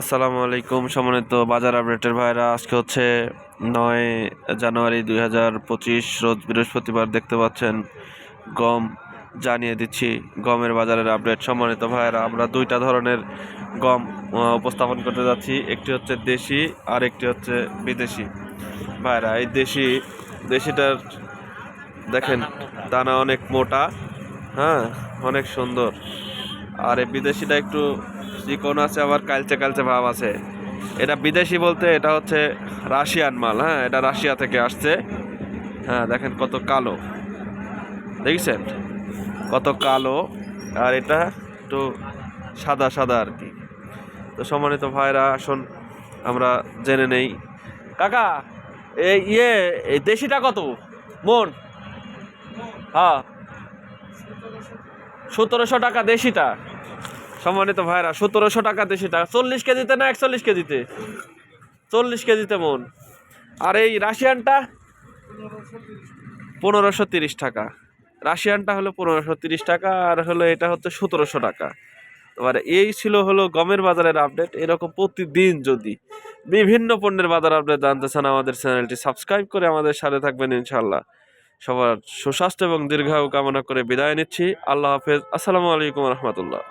আসসালামু আলাইকুম, সম্মানিত বাজার আপডেটের ভাইরা। আজকে হচ্ছে নয় জানুয়ারি দুই হাজার পঁচিশ, রোজ বৃহস্পতিবার দেখতে পাচ্ছেন গম। জানিয়ে দিচ্ছি, গমের বাজারের আপডেট। সম্মানিত ভাইরা, আমরা দুইটা ধরনের গম উপস্থাপন করতে যাচ্ছি। একটি হচ্ছে দেশি, আর একটি হচ্ছে বিদেশি। ভাইরা, এই দেশি, দেশিটার দেখেন, দানা অনেক মোটা হ্যাঁ অনেক সুন্দর। আর এই বিদেশিটা একটু চিকন আছে, আবার কালচে কালচে ভাব আছে। এটা বিদেশি বলতে এটা হচ্ছে রাশিয়ান মাল হ্যাঁ? এটা রাশিয়া থেকে আসছে। হ্যাঁ দেখেন কত কালো। দেখছেন? কত কালো। আর এটা একটু সাদা সাদা আর কি। তো সম্মানিত ভাইরা, আসুন আমরা জেনে নেই। কাকা, এই ইয়ে এই দেশিটা কত? মন? হ্যাঁ। সতেরোশো টাকা দেশিটা। সম্মানিত ভাইরা, সতেরোশো টাকা দেশিটা চল্লিশ কেজিতে না একচল্লিশ কেজিতে? চল্লিশ কেজিতে মন। আর এই রাশিয়ানটা? পনেরোশো তিরিশ টাকা। রাশিয়ানটা হলো পনেরোশো তিরিশ টাকা, আর হলো এটা হচ্ছে সতেরোশো টাকা। এবারে এই ছিল হলো গমের বাজারের আপডেট। এরকম প্রতিদিন যদি বিভিন্ন পণ্যের বাজার আপডেট জানতে চান, আমাদের চ্যানেলটি সাবস্ক্রাইব করে আমাদের সাথে থাকবেন ইনশাল্লাহ সবার সুস্বাস্থ্য এবং দীর্ঘায়ু কামনা করে বিদায় নিচ্ছি। আল্লাহ হাফেজ। আসসালামু আলাইকুম রহমতুল্লাহ।